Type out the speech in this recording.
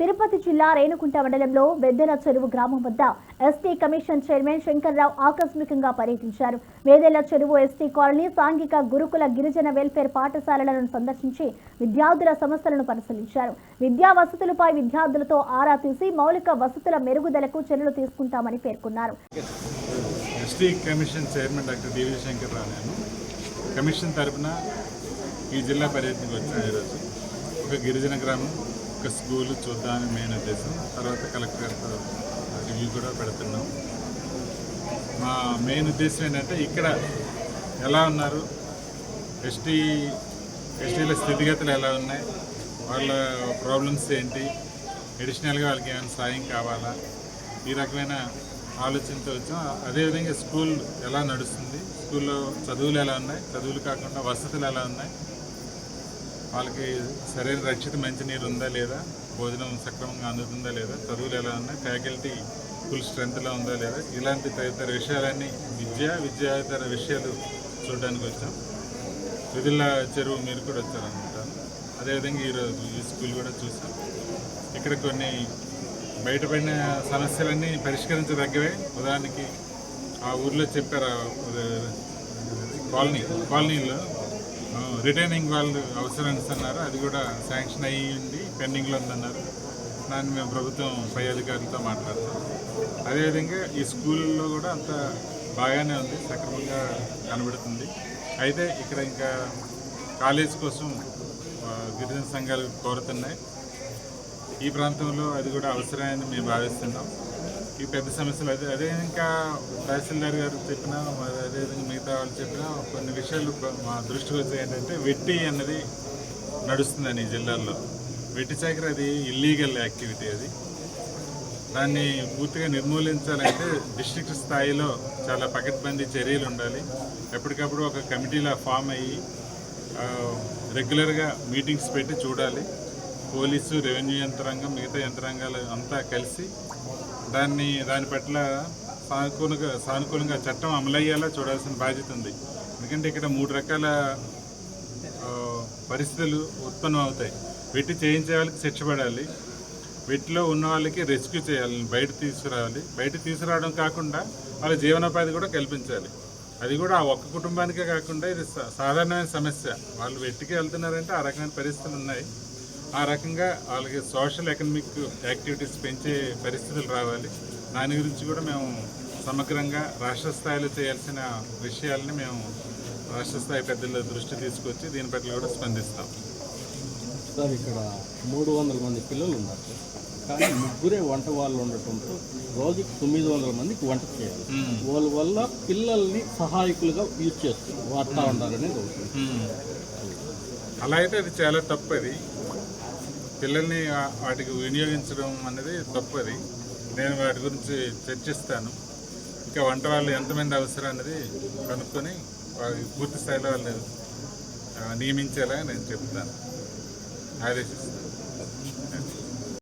తిరుపతి జిల్లా రేణుకుంట మండలంలో వెద్దెల చెరువు గ్రామం వద్ద ఎస్టీ కమిషన్ చైర్మన్ శంకర్రావు ఆకస్మికంగా పర్యటించారు. వేదెల చెరువు ఎస్టీ కాలనీ సాంఘిక గురుకుల గిరిజన వెల్ఫేర్ పాఠశాలలను సందర్శించి విద్యార్థుల సమస్యలను పరిశీలించారు. విద్యా వసతులపై విద్యార్థులతో ఆరా తీసి మౌలిక వసతుల మెరుగుదలకు చర్యలు తీసుకుంటామని పేర్కొన్నారు. ST commission chairman doctor DV నేను. కమిషన్ ఈ జిల్లా పర్యటనకు వచ్చాను ఈరోజు. ఒక గిరిజన గ్రామం. ఒక స్కూల్ చూద్దామని మెయిన్ ఉద్దేశం. తర్వాత కలెక్టర్ గారితో రివ్యూ కూడా పెడుతున్నాం. మా మెయిన్ ఉద్దేశం ఏంటంటే ఇక్కడ ఎలా ఉన్నారు? ఎస్టీ ఎస్టీల స్థితిగతులు ఎలా ఉన్నాయి? వాళ్ళ ప్రాబ్లమ్స్ ఏంటి? అడిషనల్గా వాళ్ళకి ఏమైనా సాయం కావాలా? ఈ రకమైన ఆలోచనతో వచ్చాం. అదేవిధంగా స్కూల్ ఎలా నడుస్తుంది? స్కూల్లో చదువులు ఎలా ఉన్నాయి? చదువులు కాకుండా వసతులు ఎలా ఉన్నాయి? వాళ్ళకి సరైన రక్షిత మంచినీరు ఉందా లేదా? భోజనం సక్రమంగా అందుతుందా లేదా? చదువులు ఎలా ఉన్నాయి? ఫ్యాకల్టీ ఫుల్ స్ట్రెంత్లో ఉందా లేదా? ఇలాంటి తదితర విషయాలన్నీ విద్య విద్యాతర విషయాలు చూడడానికి వచ్చాం. విధుల చెరువు మీరు కూడా వచ్చారనుకుంటాను అదేవిధంగా ఈరోజు ఈ స్కూల్ కూడా చూసాం. ఇక్కడ కొన్ని బయటపడిన సమస్యలన్నీ పరిష్కరించదగ్గవే. ఉదాహరణకి ఆ ఊర్లో చెప్పారు కాలనీ కాలనీలో రిటైనింగ్ వాళ్ళు అవసరం అన్నారు. అది కూడా శాంక్షన్ అయ్యి ఉంది పెండింగ్లో ఉందన్నారు. దాన్ని మేము ప్రభుత్వం పై అధికారులతో మాట్లాడతాం. అదేవిధంగా ఈ స్కూల్లో కూడా అంత బాగానే ఉంది సక్రమంగా కనబడుతుంది. అయితే ఇక్కడ ఇంకా కాలేజ్ కోసం గిరిజన సంఘాలు కోరుతున్నాయి. ఈ ప్రాంతంలో అది కూడా అవసరమని మేము భావిస్తున్నాం. ఈ పెద్ద సమస్యలు అదే అదే ఇంకా తహసీల్దార్ గారు చెప్పిన మరి అదేవిధంగా మిగతా వాళ్ళు చెప్పిన కొన్ని విషయాలు మా దృష్టికి వచ్చాయి ఏంటంటే వెట్టి అన్నది నడుస్తుందని ఈ జిల్లాల్లో. వెట్టి చాకరీ అది ఇల్లీగల్ యాక్టివిటీ అది. దాన్ని పూర్తిగా నిర్మూలించాలంటే డిస్ట్రిక్ట్ స్థాయిలో చాలా పకడ్బందీ చర్యలు ఉండాలి. ఎప్పటికప్పుడు ఒక కమిటీలా ఫామ్ అయ్యి రెగ్యులర్గా మీటింగ్స్ పెట్టి చూడాలి. పోలీసు రెవెన్యూ యంత్రాంగం మిగతా యంత్రాంగాలు అంతా కలిసి దాన్ని దాని పట్ల సానుకూలంగా సానుకూలంగా చట్టం అమలయ్యేలా చూడాల్సిన బాధ్యత ఉంది. ఎందుకంటే ఇక్కడ మూడు రకాల పరిస్థితులు ఉత్పన్నం అవుతాయి. వెట్టి చేయించే వాళ్ళకి శిక్ష పడాలి. వెట్టిలో ఉన్న వాళ్ళకి రెస్క్యూ చేయాలి బయట తీసుకురావాలి. బయట తీసుకురావడం కాకుండా వాళ్ళ జీవనోపాధి కూడా కల్పించాలి. అది కూడా ఆ ఒక్క కుటుంబానికే కాకుండా ఇది సా- సాధారణమైన సమస్య. వాళ్ళు వెట్టికి వెళ్తున్నారంటే ఆ రకమైన పరిస్థితులు ఉన్నాయి. ఆ రకంగా వాళ్ళకి సోషల్ ఎకనమిక్ యాక్టివిటీస్ పెంచే పరిస్థితులు రావాలి. దాని గురించి కూడా మేము సమగ్రంగా రాష్ట్ర స్థాయిలో చేయాల్సిన విషయాలని మేము రాష్ట్ర స్థాయి పెద్దల దృష్టి తీసుకొచ్చి దీని పట్ల కూడా స్పందిస్తాం. సార్ ఇక్కడ మూడు వందల మంది పిల్లలు ఉన్నారు. సార్ కానీ ముగ్గురే వంట వాళ్ళు ఉండటంతో రోజుకి తొమ్మిది వందల మందికి వంట చేయాలి. వాళ్ళ వల్ల పిల్లల్ని సహాయకులుగా యూజ్ చేస్తారు వాడుతూ ఉండాలనేది ఒకటి. అలా అయితే అది చాలా తప్పది పిల్లల్ని వాటికి వినియోగించడం అనేది తప్పది. నేను వాటి గురించి చర్చిస్తాను. ఇంకా వంట వాళ్ళు ఎంతమంది అవసరం అనేది కనుక్కొని వారి పూర్తి స్థాయిలో వాళ్ళు ఆ, నియమించేలా నేను చెప్తాను. ఆదేశిస్తాను.